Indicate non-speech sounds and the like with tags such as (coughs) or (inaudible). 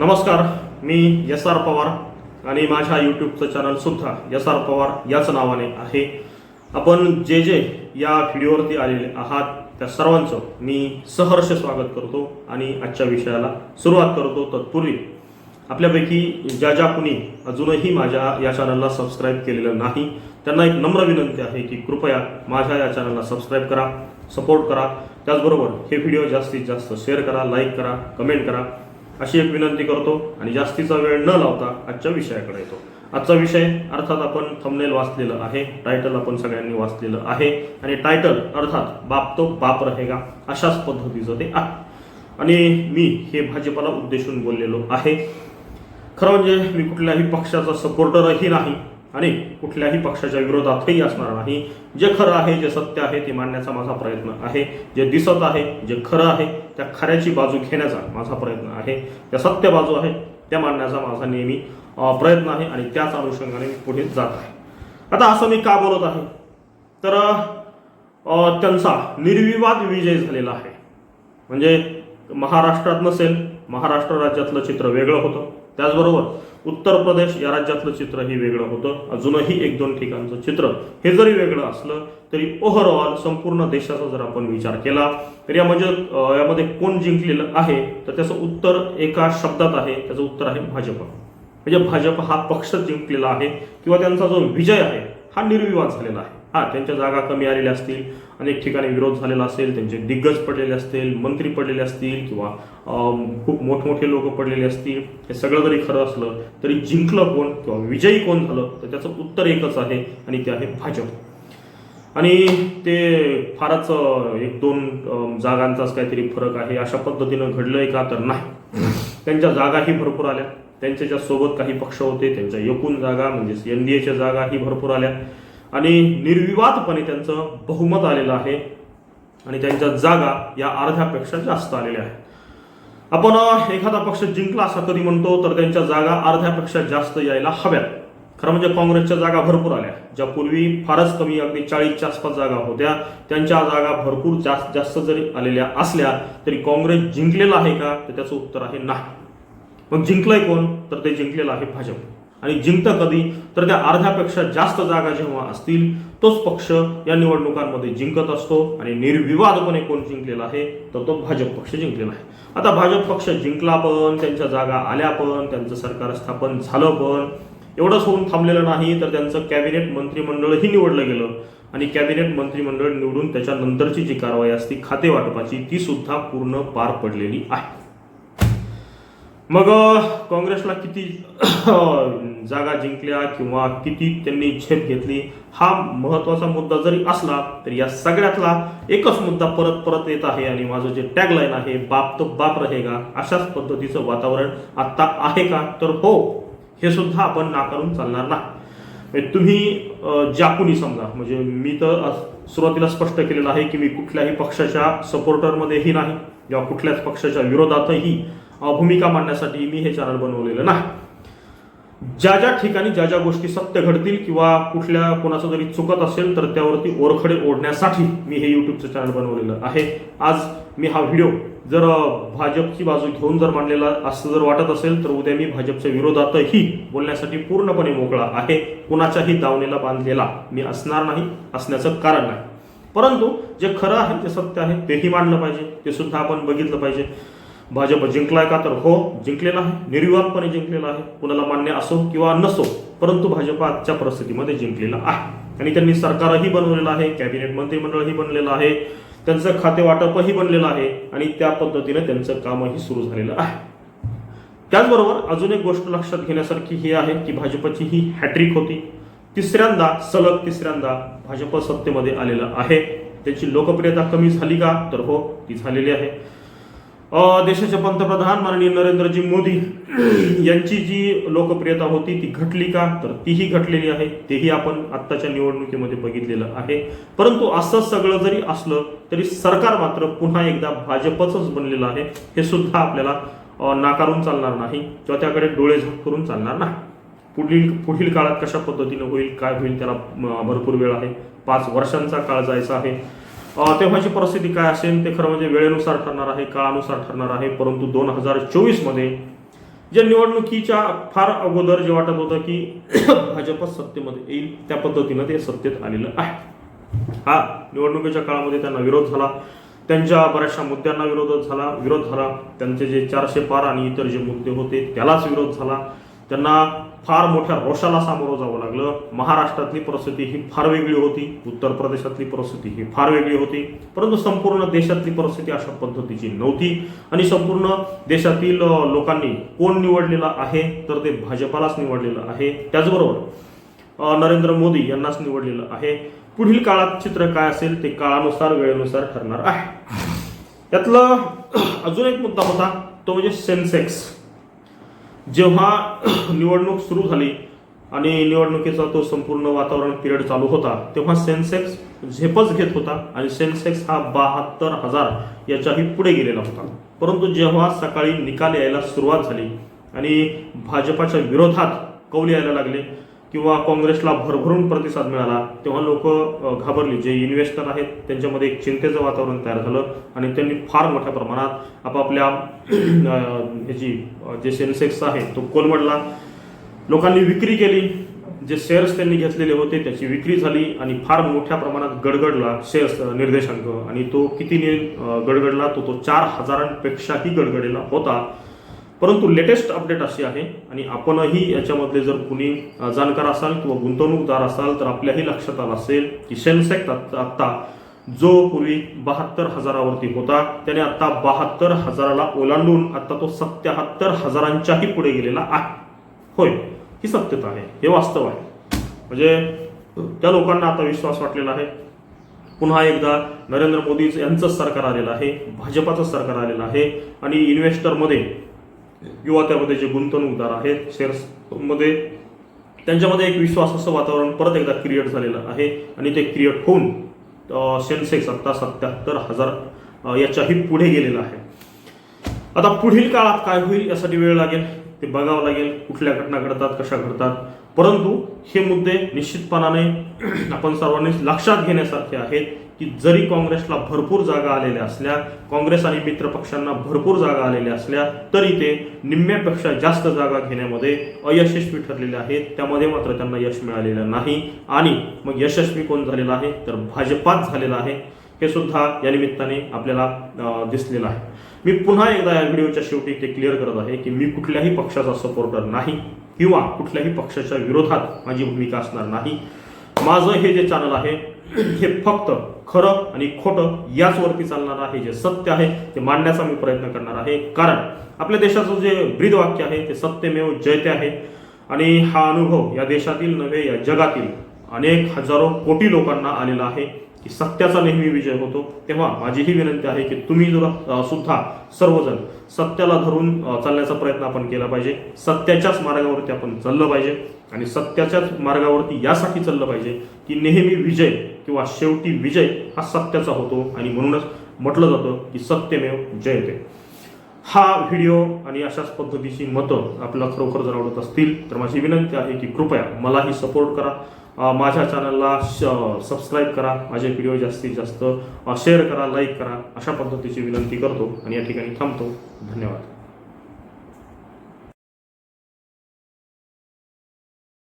नमस्कार मी S R Pawar आणि माझ्या यूट्यूबचं चॅनलसुद्धा यस एस आर पवार याच नावाने आहे. आपण जे जे या व्हिडिओवरती आलेले आहात त्या सर्वांचं मी सहर्ष स्वागत करतो आणि आजच्या विषयाला सुरुवात करतो तत्पूर्वी. आपल्यापैकी ज्या ज्या कुणी अजूनही माझ्या या चॅनलला सबस्क्राईब केलेलं नाही त्यांना एक नम्र विनंती आहे की कृपया माझ्या या चॅनलला सबस्क्राईब करा सपोर्ट करा. त्याचबरोबर हे व्हिडिओ जास्तीत जास्त शेअर करा लाईक करा कमेंट करा. अशी एक विनंती करतो आणि जास्तीचा वेळ न लावता आजच्या विषयाकडे येतो. आजचा विषय अर्थात आपण थंबनेल वाचलेलं आहे टायटल आपण सगळ्यांनी वाचलेलं आहे आणि टायटल अर्थात बाप तो बाप रहेगा अशाच पद्धतीचं ते आहे. आणि मी हे भाजपाला उद्देशून बोललेलो आहे. खरं म्हणजे मी कुठल्याही पक्षाचा सपोर्टरही नाही. आणि कुठल्याही पक्षाच्या विरोधातही असणार नाही. जे खरं आहे जे सत्य आहे ते मांडण्याचा माझा प्रयत्न आहे. जे दिसत आहे जे खरं आहे त्या खऱ्याची बाजू घेण्याचा माझा प्रयत्न आहे. त्या सत्य बाजू आहे त्या मांडण्याचा माझा नेहमी प्रयत्न आहे आणि त्याच अनुषंगाने मी पुढे जात आहे. आता असं मी का बोलत आहे? तर त्यांचा निर्विवाद विजय झालेला आहे. म्हणजे महाराष्ट्रात नसेल महाराष्ट्र राज्यातलं चित्र वेगळं होतं. त्याचबरोबर उत्तर प्रदेश या राज्यातलं चित्र हे वेगळं होतं. अजूनही एक दोन ठिकाणचं चित्र हे जरी वेगळं असलं तरी ओव्हरऑल संपूर्ण देशाचा जर आपण विचार केला तर यामध्ये म्हणजे यामध्ये कोण जिंकलेलं आहे तर त्याचं उत्तर एका शब्दात आहे त्याचं उत्तर आहे भाजप. म्हणजे भाजप हा पक्ष जिंकलेला आहे किंवा त्यांचा जो विजय आहे हा निर्विवाद झालेला आहे. हा त्यांच्या जागा कमी आलेल्या असतील अनेक ठिकाणी विरोध झालेला असेल त्यांचे दिग्गज पडलेले असतील मंत्री पडलेले असतील किंवा खूप मोठमोठे लोक पडलेले असतील हे सगळं जरी खरं असलं तरी जिंकलं कोण किंवा विजयी कोण झालं तर त्याचं उत्तर एकच आहे आणि ते आहे भाजप. आणि ते फारच एक दोन जागांचाच काहीतरी फरक आहे अशा पद्धतीनं घडलंय का तर नाही. त्यांच्या जागाही भरपूर आल्या. त्यांच्याच्या सोबत काही पक्ष होते त्यांच्या एकूण जागा म्हणजेच एन डी एच्या जागाही भरपूर आल्या. आणि निर्विवादपणे त्यांचं बहुमत आलेलं आहे आणि त्यांच्या जागा या अर्ध्यापेक्षा जास्त आलेल्या आहेत. आपण एखादा पक्ष जिंकला असं कधी म्हणतो तर त्यांच्या जागा अर्ध्यापेक्षा जास्त यायला हव्यात. खरं म्हणजे काँग्रेसच्या जागा भरपूर आल्या. ज्या पूर्वी फारच कमी अगदी चाळीसच्या आसपास जागा होत्या त्यांच्या जागा भरपूर जास्त जास्त जरी आलेल्या असल्या तरी काँग्रेस जिंकलेला आहे का? तर त्याचं उत्तर आहे नाही. मग जिंकलंय कोण? तर ते जिंकलेलं आहे भाजप. आणि जिंकतं कधी तर त्या अर्ध्यापेक्षा जास्त जागा जेव्हा असतील तोच पक्ष या निवडणुकांमध्ये जिंकत असतो आणि निर्विवादपणे कोण जिंकलेला आहे तर तो भाजप पक्ष जिंकलेला आहे. आता भाजप पक्ष जिंकला पण त्यांच्या जागा आल्या पण त्यांचं सरकार स्थापन झालं पण एवढंच होऊन थांबलेलं नाही तर त्यांचं कॅबिनेट मंत्रिमंडळही निवडलं गेलं. आणि कॅबिनेट मंत्रिमंडळ निवडून त्याच्यानंतरची जी कारवाई असती खाते वाटपाची ती सुद्धा पूर्ण पार पडलेली आहे. मग काँग्रेसला किती (coughs) जागा जिंकल्या किंवा किती त्यांनी झेप घेतली हा महत्त्वाचा मुद्दा जरी असला तरी या सगळ्यातला एकच मुद्दा परत परत येत आहे आणि माझं जे टॅगलाईन आहे बाप तो बाप रहेगा अशाच पद्धतीचं वातावरण आत्ता आहे का? तर हो हे सुद्धा आपण नाकारून चालणार नाही. तुम्ही अ, ज्या कुणी समजा म्हणजे मी तर सुरुवातीला स्पष्ट केलेलं आहे की मी कुठल्याही पक्षाच्या सपोर्टरमध्येही नाही किंवा कुठल्याच पक्षाच्या विरोधातही भूमिका मांडण्यासाठी मी हे चॅनल बनवलेलं नाही. ज्या ज्या ठिकाणी ज्या ज्या गोष्टी सत्य घडतील किंवा कुठल्या कोणाचं जरी चुकत असेल तर त्यावरती ओरखडे ओढण्यासाठी मी हे युट्यूबचं चॅनल बनवलेलं आहे. आज मी हा व्हिडिओ जर भाजपची बाजू घेऊन जर मांडलेला असं जर वाटत असेल तर उद्या मी भाजपच्या विरोधातही बोलण्यासाठी पूर्णपणे मोकळा आहे. कुणाच्याही दावणीला बांधलेला मी असणार नाही असण्याचं कारण नाही. परंतु जे खरं आहे जे सत्य आहे तेही मांडलं पाहिजे ते सुद्धा आपण बघितलं पाहिजे. भाजप जिंकलाय का तर हो जिंकलेला आहे. निर्विवादपणे जिंकलेला आहे. कुणाला मान्य असो किंवा नसो परंतु भाजप आजच्या परिस्थितीमध्ये जिंकलेला आहे. आणि त्यांनी सरकारही बनवलेलं आहे कॅबिनेट मंत्रिमंडळही बनलेलं आहे त्यांचं खाते वाटपही बनलेलं आहे आणि त्या पद्धतीने त्यांचं कामही सुरू झालेलं आहे. त्याचबरोबर अजून एक गोष्ट लक्षात घेण्यासारखी ही आहे की भाजपची ही हॅट्रिक होती. तिसऱ्यांदा सलग तिसऱ्यांदा भाजप सत्तेमध्ये आलेलं आहे. त्यांची लोकप्रियता कमी झाली का? तर हो ती झालेली आहे. देशाचे पंतप्रधान माननीय नरेंद्रजी मोदी यांची जी लोकप्रियता होती ती घटली का? तर तीही घटलेली आहे. तेही आपण आत्ताच्या निवडणुकीमध्ये बघितलेलं आहे. परंतु असं सगळं जरी असलं तरी सरकार मात्र पुन्हा एकदा भाजपचंच बनलेलं आहे. हे सुद्धा आपल्याला नाकारून चालणार नाही किंवा त्याकडे डोळे झाक करून चालणार नाही. पुढील पुढील काळात कशा पद्धतीनं होईल काय होईल त्याला भरपूर वेळ आहे. पाच वर्षांचा काळ जायचा आहे. तेव्हाची परिस्थिती काय असेल ते खरं म्हणजे वेळेनुसार ठरणार आहे काळानुसार ठरणार आहे. परंतु दोन हजार चोवीसमध्ये जे निवडणुकीच्या फार अगोदर जे वाटत होतं की (clears throat) भाजप सत्तेमध्ये येईल त्या पद्धतीनं ते सत्तेत आलेलं आहे. हा निवडणुकीच्या काळामध्ये त्यांना विरोध झाला. त्यांच्या बऱ्याचशा मुद्द्यांना विरोध झाला विरोध झाला. त्यांचे जे चारशे पार आणि इतर जे मुद्दे होते त्यालाच विरोध झाला. त्यांना फार मोठ्या रोषाला सामोरं जावं लागलं. महाराष्ट्रातली परिस्थिती ही फार वेगळी होती. उत्तर प्रदेशातली परिस्थिती ही फार वेगळी होती. परंतु संपूर्ण देशातली परिस्थिती अशा पद्धतीची नव्हती. आणि संपूर्ण देशातील लोकांनी कोण निवडलेला आहे तर ते भाजपालाच निवडलेलं आहे. त्याचबरोबर नरेंद्र मोदी यांनाच निवडलेलं आहे. पुढील काळात चित्र काय असेल ते काळानुसार वेळेनुसार ठरणार आहे. यातलं अजून एक मुद्दा होता तो म्हणजे सेन्सेक्स. जेव्हा निवडणूक सुरू झाली आणि निवडणुकीचा तो संपूर्ण वातावरण पिरियड चालू होता तेव्हा सेन्सेक्स झेपच घेत होता आणि सेन्सेक्स हा बहात्तर हजार याच्याही पुढे गेलेला होता. परंतु जेव्हा सकाळी निकाल यायला सुरुवात झाली आणि भाजपाच्या विरोधात कौल यायला लागले किंवा काँग्रेसला भरभरून प्रतिसाद मिळाला तेव्हा लोक घाबरली. जे इन्व्हेस्टर आहेत त्यांच्यामध्ये एक चिंतेचं वातावरण तयार झालं आणि त्यांनी फार मोठ्या प्रमाणात आपापल्या ह्याची जे सेन्सेक्स आहे तो कोलमडला. लोकांनी विक्री केली. जे शेअर्स त्यांनी घेतलेले होते त्याची विक्री झाली आणि फार मोठ्या प्रमाणात गडगडला शेअर्स निर्देशांक. आणि तो किती गडगडला तो तो चार हजारांपेक्षाही गडगडलेला होता. परंतु लेटेस्ट अपडेट अशी आहे आणि आपणही याच्यामधले जर कुणी जाणकार असाल किंवा गुंतवणूकदार असाल तर आपल्याही लक्षात आलं असेल की सेन्सेक्स आत्ता आत्ता जो पूर्वी बहात्तर हजारावरती होता त्याने आत्ता बहात्तर हजाराला ओलांडून आत्ता तो सत्याहत्तर हजारांच्याही पुढे गेलेला आहे. होय ही सत्यता आहे हे वास्तव आहे. म्हणजे त्या लोकांना आता विश्वास वाटलेला आहे. पुन्हा एकदा नरेंद्र मोदी यांचंच सरकार आलेलं आहे भाजपाचं सरकार आलेलं आहे आणि इन्व्हेस्टरमध्ये किंवा त्यामध्ये जे गुंतवणूकदार आहेत शेअर्समध्ये त्यांच्यामध्ये एक विश्वासाचं वातावरण परत एकदा क्रिएट झालेलं आहे. आणि ते क्रिएट होऊन सेन्सेक्स आत्ता सत्याहत्तर हजार याच्याही पुढे गेलेलं आहे. आता पुढील काळात काय होईल यासाठी वेळ लागेल ते बघावं लागेल कुठल्या घटना घडतात कशा घडतात. परंतु हे मुद्दे निश्चितपणाने आपण सर्वांनी लक्षात घेण्यासारखे आहेत. की जरी काँग्रेसला भरपूर जागा आलेल्या असल्या काँग्रेस आणि मित्र पक्षांना भरपूर जागा आलेल्या असल्या तरी ते निम्म्यापेक्षा जास्त जागा घेण्यामध्ये अयशस्वी ठरलेले आहेत. त्यामध्ये मात्र त्यांना यश मिळालेलं नाही. आणि मग यशस्वी कोण झालेला आहे? तर भाजपात झालेला आहे. हे सुद्धा या निमित्ताने आपल्याला दिसलेलं आहे. मी पुन्हा एकदा या व्हिडिओच्या शेवटी ते क्लिअर करत आहे की मी कुठल्याही पक्षाचा सपोर्टर नाही किंवा कुठल्याही पक्षाच्या विरोधात माझी भूमिका असणार नाही. माझं हे जे चॅनल आहे हे फक्त खरं आणि खोटं याचवरती चालणार आहे जे सत्य आहे ते मांडण्याचा मी प्रयत्न करणार आहे. कारण आपल्या देशाचं जे ब्रीदवाक्य आहे ते सत्यमेव जयते आहे. आणि हा अनुभव या देशातील नव्हे या जगातील अनेक हजारो कोटी लोकांना आलेला आहे. की सत्याचा नेहमी विजय होतो. तेव्हा माझी ही विनंती आहे की तुम्ही जर सुद्धा सर्वजण सत्याला धरून चालण्याचा प्रयत्न आपण केला पाहिजे. सत्याच्याच मार्गावरती आपण चाललं पाहिजे आणि सत्याच्याच मार्गावरती यासाठी चाललं पाहिजे की नेहमी विजय किंवा शेवटी विजय हा सत्याचा होतो आणि म्हणूनच म्हटलं जातं की सत्यमेव जयते. हा व्हिडिओ आणि अशाच पद्धतीची मतं आपल्याला खरोखर जर आवडत असतील तर माझी विनंती आहे की कृपया मलाही सपोर्ट करा. माझ्या चॅनलला श सबस्क्राईब करा. माझे व्हिडिओ जास्तीत जास्त शेअर करा लाईक करा. अशा पद्धतीची विनंती करतो आणि या ठिकाणी थांबतो. धन्यवाद.